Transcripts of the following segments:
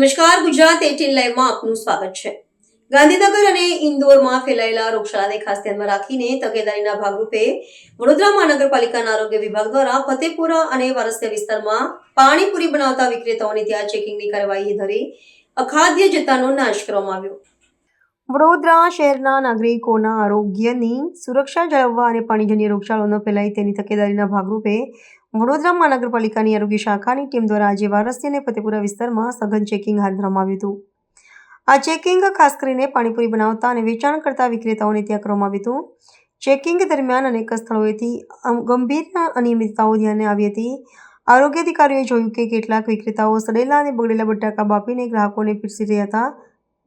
નમસ્કાર, ગુજરાત એટીન લાઈવમાં આપનું સ્વાગત છે. ગાંધીનગર અને ઇન્દોરમાં ફેલાયેલા રોગશાળાને ખાસ ધ્યાનમાં રાખીને તકેદારીના ભાગરૂપે વડોદરા મહાનગરપાલિકાના આરોગ્ય વિભાગ દ્વારા ફતેપુરા અને વારસિયા વિસ્તારમાં પાણીપુરી બનાવતા વિક્રેતાઓને ત્યાં ચેકિંગની કાર્યવાહી ધરી અખાદ્ય જથ્થાનો નાશ કરવામાં આવ્યો. વડોદરા શહેરના નાગરિકોના આરોગ્યની સુરક્ષા જાળવવા અને પાણીજન્ય રોગચાળો ન ફેલાય તેની તકેદારીના ભાગરૂપે વડોદરા મહાનગરપાલિકાની આરોગ્ય શાખાની ટીમ દ્વારા આજે વારસી અને ફતેપુરા વિસ્તારમાં સઘન ચેકિંગ હાથ ધરવામાં આવ્યું હતું. આ ચેકિંગ ખાસ કરીને પાણીપુરી બનાવતા અને વેચાણ કરતા વિક્રેતાઓને ત્યાં કરવામાં આવ્યું હતું. ચેકિંગ દરમિયાન અનેક સ્થળોએથી ગંભીર અનિયમિતતાઓ ધ્યાને આવી હતી. આરોગ્ય અધિકારીઓએ જોયું કે કેટલાક વિક્રેતાઓ સડેલા અને બગડેલા બટાકા બાપીને ગ્રાહકોને પીરસી રહ્યા હતા,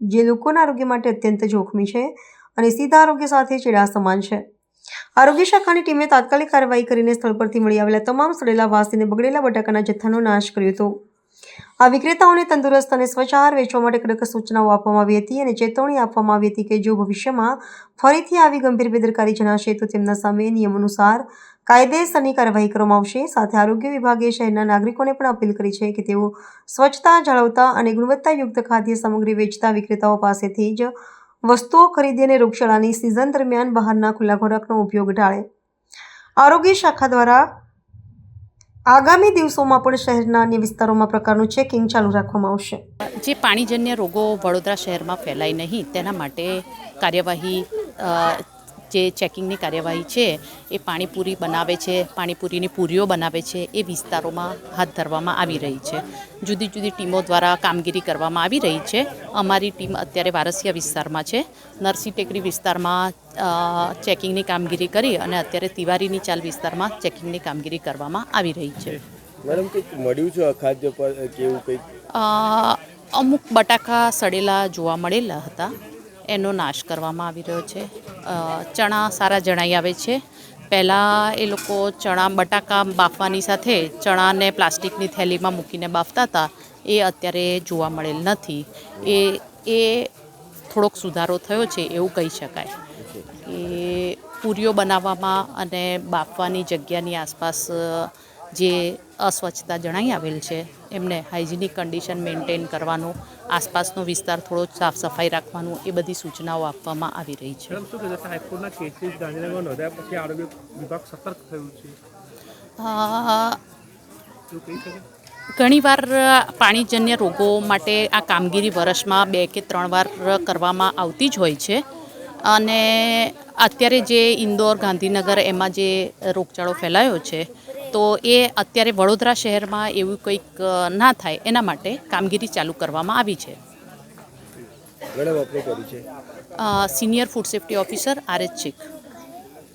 જે લોકોના આરોગ્ય માટે અત્યંત જોખમી છે અને સીધા આરોગ્ય સાથે ચેડા સમાન છે. આરોગ્ય શાખાની ટીમે તાત્કાલિક કાર્યવાહી કરીને સ્થળ પરથી મળી આવેલા તમામ સડેલા વાસીને બગડેલા બટાકાના જથ્થાનો નાશ કર્યો હતો. આ વિક્રેતાઓને તંદુરસ્ત અને સ્વચ્છ આહાર વેચવા માટે કડક સૂચનાઓ આપવામાં આવી હતી અને ચેતવણી આપવામાં આવી હતી કે જો ભવિષ્યમાં ફરીથી આવી ગંભીર બેદરકારી જણાશે તો તેમના સામે નિયમ અનુસાર કાયદેસરની કાર્યવાહી કરવામાં આવશે. સાથે આરોગ્ય વિભાગે શહેરના નાગરિકોને પણ અપીલ કરી છે કે તેઓ સ્વચ્છતા જાળવતા અને ગુણવત્તાયુક્ત ખાદ્ય સામગ્રી વેચતા વિક્રેતાઓ પાસેથી જ વસ્તુઓ ખરીદી અને રોગચાળાની સિઝન દરમિયાન બહારના ખુલ્લા ખોરાકનો ઉપયોગ ટાળે. આરોગ્ય શાખા દ્વારા આગામી દિવસોમાં પણ શહેરના અન્ય વિસ્તારોમાં પ્રકારનું ચેકિંગ ચાલુ રાખવામાં આવશે. જે પાણીજન્ય રોગો વડોદરા શહેરમાં ફેલાય નહીં, તેના માટે કાર્યવાહી જે ચેકિંગની કાર્યવાહી છે એ પાણીપુરી બનાવે છે પાણીપુરીની પૂરીઓ બનાવે છે એ વિસ્તારોમાં હાથ ધરવામાં આવી રહી છે. જુદી જુદી ટીમો દ્વારા કામગીરી કરવામાં આવી રહી છે. અમારી ટીમ અત્યારે વારસિયા વિસ્તારમાં છે. નરસિંહ ટેકરી વિસ્તારમાં ચેકિંગની કામગીરી કરી અને અત્યારે તિવારીની ચાલ વિસ્તારમાં ચેકિંગની કામગીરી કરવામાં આવી રહી છે. મેડમ કંઈક મળ્યું છે અખાદ્ય પર કેવું કંઈક? અમુક બટાકા સડેલા જોવા મળેલા હતા. એનો નાશ કરવામાં આવી રહ્યો છે. ચણા સારા જણાઈ આવે છે. પહેલાં એ લોકો ચણા બટાકા બાફવાની સાથે ચણાને પ્લાસ્ટિકની થેલીમાં મૂકીને બાફતા હતા. એ અત્યારે જોવા મળેલ નથી. એ એ થોડોક સુધારો થયો છે એવું કહી શકાય. કે પૂરીઓ બનાવવામાં અને બાફવાની જગ્યાની આસપાસ જે અસ્વચ્છતા જણાઈ આવેલ છે એમને હાઇજિનિક કન્ડિશન મેન્ટેન કરવાનું આસપાસનો વિસ્તાર થોડો સાફ સફાઈ રાખવાનું એ બધી સૂચનાઓ આપવામાં આવી રહી છે. ઘણીવાર પાણીજન્ય રોગો માટે આ કામગીરી વર્ષમાં બે કે ત્રણ વાર કરવામાં આવતી જ હોય છે. અને અત્યારે જે ઇન્દોર ગાંધીનગર એમાં જે રોગચાળો ફેલાયો છે તો એ અત્યારે વડોદરા શહેરમાં એવું કંઈક ના થાય એના માટે કામગીરી ચાલુ કરવામાં આવી છે. Senior food safety officer R H ચીક